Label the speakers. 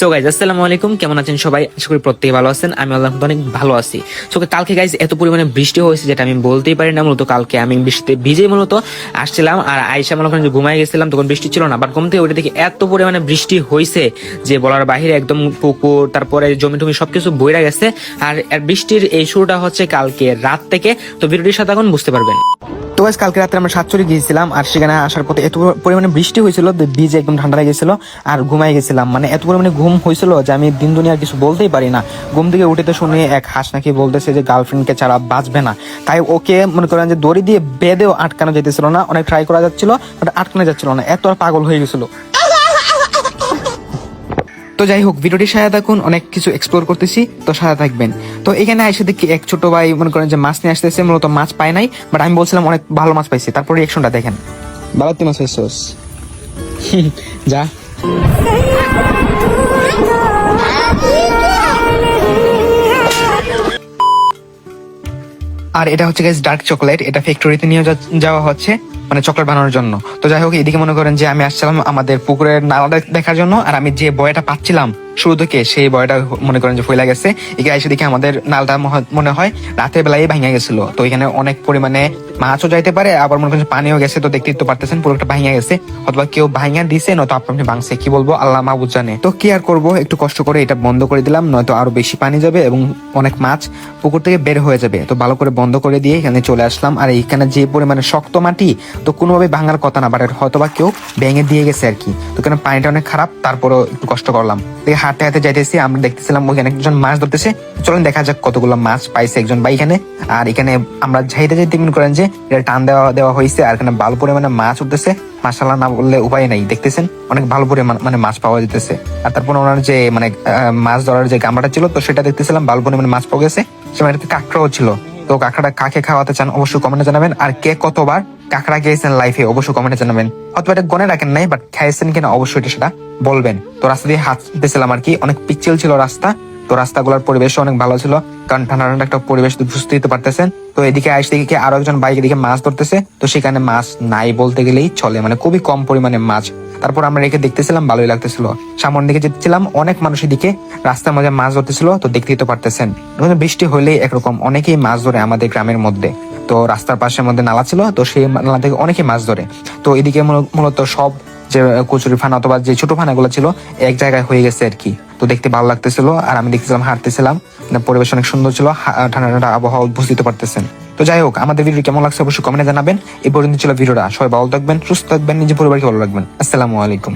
Speaker 1: So guys আসসালামু আলাইকুম। কেমন আছেন সবাই? আশা করি প্রত্যেকে ভালো আছেন। আমি আল্লাহ অনেক ভালো আছি। সো কালকে গাইজ এত পরিমাণে বৃষ্টি হয়েছে যেটা আমি বলতেই পারি না। মূলত কালকে আমি বৃষ্টিতে ভিজে মূলত আসছিলাম। আর আয়সা মনে করেন ঘুমাই গেছিলাম, তখন বৃষ্টি ছিল না। বাট ঘুম থেকে ওইটা থেকে এত পরিমাণে বৃষ্টি হয়েছে যে বলার বাহিরে একদম পুকুর, তারপরে জমি টমি সবকিছু বইরা গেছে। আর আর বৃষ্টির এই শুরুটা হচ্ছে কালকে রাত থেকে। তো ভিডিওটির সাথে এখন বুঝতে পারবেন। তো গাইস কালকে রাতে আমরা সাতচুরি গিয়েছিলাম, আর সেখানে আসার পথে এত পরিমাণে বৃষ্টি হয়েছিল বীজ একদম ঠান্ডা হয়ে গেছিল, আর ঘুমাই গেছিলাম। মানে এত পরিমাণে ঘুম হয়েছিল যে আমি দিন দুনিয়ার কিছু বলতেই পারি না। ঘুম থেকে উঠে তো শুনে এক হাঁস নাকি বলতেছে যে গার্লফ্রেন্ডকে ছাড়া বাঁচবে না। তাই ওকে মনে করেন যে দড়ি দিয়ে বেঁধেও আটকানো যেতেছিল না, অনেক ট্রাই করা যাচ্ছিল বাট আটকানো যাচ্ছিল না। এত পাগল হয়ে গেছিল। তো যাই হোক ভিডিওটির সাথে থাকুন অনেক কিছু এক্সপ্লোর করতেছি তো সাথে থাকবেন। তো এখানে এসে দেখি এক ছোট ভাই মনে করেন যে মাছ নিয়ে আসতেছে মূলত মাছ পায় নাই বাট আমি বলছিলাম অনেক ভালো মাছ পাইছি তারপর রিয়েকশনটা দেখেন। তুই মাছ পাইছোস। যা। আর এটা হচ্ছে গাইস ডার্ক চকলেট এটা ফ্যাক্টরিতে নিয়ে যাওয়া হচ্ছে। মানে চকলেট বানানোর জন্য। তো যাই হোক, এদিকে মনে করেন যে আমি আসছিলাম আমাদের পুকুরের নালা দেখার জন্য, আর আমি যে বয়টা পাচ্ছিলাম শুরু থেকে সেই বয়টা মনে করেন যে ফইলা গেছে এখানে এসে দেখি আমাদের নালটা মনে হয় রাতের বেলায় ভাঙা গেছিল। তো এখানে অনেক পরিমাণে মাছও যাইতে পারে, আবার মনে করেন পানিও গেছে, তো দেখতে তো পারতেছেন পুরোটা ভাঙা গেছে। অথবা কেউ ভাঙা দিছে, নয়তো আপনি ভাঙছে, কি বলব, আল্লাহ মাহবুদ জানে। তো কি আর করব, একটু কষ্ট করে এটা বন্ধ করে দিলাম, নয়তো আরও বেশি পানি যাবে এবং অনেক মাছ পুকুর থেকে বের হয়ে যাবে। তো ভালো করে বন্ধ করে দিয়ে এখানে চলে আসলাম। আর এইখানে যে পরিমাণে শক্ত মাটি, তো কোনোভাবে ভাঙার কথা না, বাট হয়তো বা কেউ ভেঙে দিয়ে গেছে আর কি। তো কেন পানিটা অনেক খারাপ, তারপরও একটু কষ্ট করলাম। দেখে হাঁটতে হাঁটতে যাইতেছি, আমরা দেখতেছিলাম ওইখানে একজন মাছ ধরতেছে। চলুন দেখা যাক কতগুলো মাছ পাইছে একজন ভাই এখানে। আর এখানে আমরা যাইতে যাইতে মনে করেন যে, এটা টান দেওয়া দেওয়া হয়েছে আর এখানে ভালো পরিমাণে মাছ উঠতেছে। মাসাল্লাহ না বললে উপায় নাই, দেখতেছেন? অনেক ভালো পরিমাণ মানে মাছ পাওয়া যেতেছে আর তারপর ওনার যে মানে মাছ ধরার যে গামলাটা ছিল, তো সেটা দেখতেছিলাম, ভালো পরিমাণে মাছ পাওয়া গেছে। সেখানে কাঁকড়াও ছিল। তো কাঁকড়াটা কাকে খাওয়াতে চান অবশ্যই কমেন্টে জানাবেন। আর কে কতবার কাঁকড়া খেয়েছেন লাইফে অবশ্যই কমেন্টে জানাবেন। অথবা এটা গনে রাখেন নাই বাট খাইছেন কিনা অবশ্যই এটা সেটা বলবেন। তো রাস্তা দিয়ে হাঁটতেছিলাম আর কি, অনেক পিচ্ছিল ছিল রাস্তা। তো রাস্তাগুলোর পরিবেশ অনেক ভালো ছিল, কারণ ঠান্ডা ঠান্ডা একটা পরিবেশ বুঝতে দিতে পারতেছেন। তো এদিকে আসতে দিকে আরও একজন বাইক এদিকে মাছ ধরতেছে। তো সেখানে মাছ নাই বলতে গেলেই চলে মানে খুবই কম পরিমাণে মাছ তারপর আমরা রেখে দেখতেছিলাম, ভালোই লাগতেছিল। সামনের দিকে যেতেছিলাম, অনেক মানুষ এদিকে রাস্তার মধ্যে মাছ ধরতেছিল, তো দেখতেই তো পারতেছেন। বৃষ্টি হলেই একরকম, অনেকেই মাছ ধরে আমাদের গ্রামের মধ্যে। তো রাস্তার পাশের মধ্যে নালা ছিল, তো সেই নালা থেকে অনেকে মাছ ধরে। তো এদিকে মূলত সব যে কচুরি ফানা অথবা যে ছোট ফানাগুলো ছিল, এক জায়গায় হয়ে গেছে আর কি। তো দেখতে ভালো লাগতেছিল, আর আমি দেখতেছিলাম, হাঁটতেছিলাম। মানে পরিবেশ অনেক সুন্দর ছিল ঠান্ডা ঠান্ডা আবহাওয়া বুঝতে পারতেছেন। তো যাই হোক, আমাদের ভিডিও কেমন লাগছে অবশ্যই কমেন্টে জানাবেন। এই পর্যন্ত ছিল ভিডিওটা। সবাই ভালো থাকবেন, সুস্থ থাকবেন, নিজের পরিবারকে ভালো রাখবেন। আসসালামু আলাইকুম।